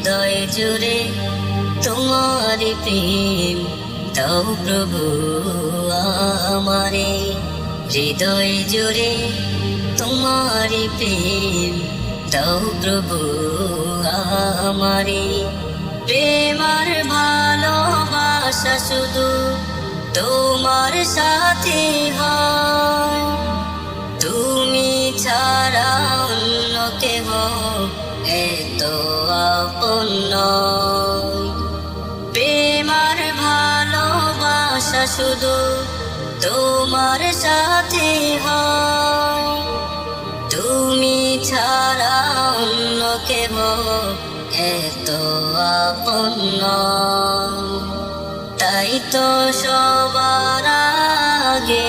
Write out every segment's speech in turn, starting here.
হৃদয় জুড়ে তোমার প্রেম, দাও প্রভু আমারে। হৃদয় জুড়ে তোমার প্রেম, দাও প্রভু আমারে। প্রেমার ভালোবাসা শুধু তোমার সাথে হয়। তুমি ছাড়া অন্য কেহ এত প্রেমার ভালোবাসা শুধু তোমার সাথে তুমি ছাড়া অন্য এত আপন তাই তো সবার আগে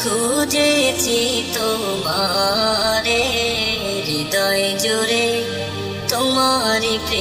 খুঁজেছি তোমারে।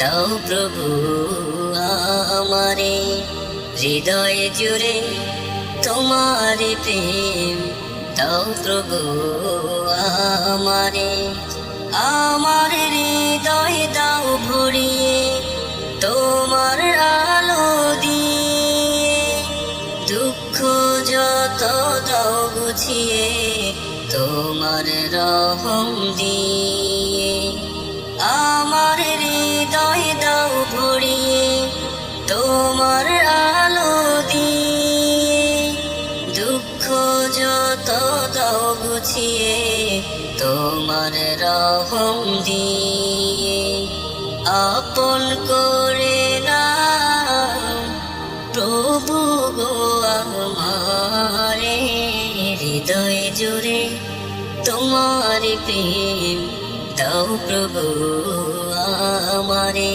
দাও প্রভু আমারে, হৃদয় জুড়ে তোমারি প্রেম। দাও প্রভু আমারে, আমার হৃদয় দাও ভরিয়ে তোমার আলো দিয়ে। দুঃখ যত দাও গুছিয়ে তোমার রহম দিয়ে। তোমার আলো দিয়ে দুঃখ যত দাও তোমার রহম দিয়ে আপন করে না প্রভু গো আমারে। হৃদয় জুড়ে তোমার প্রেম দাও প্রভু আমারে।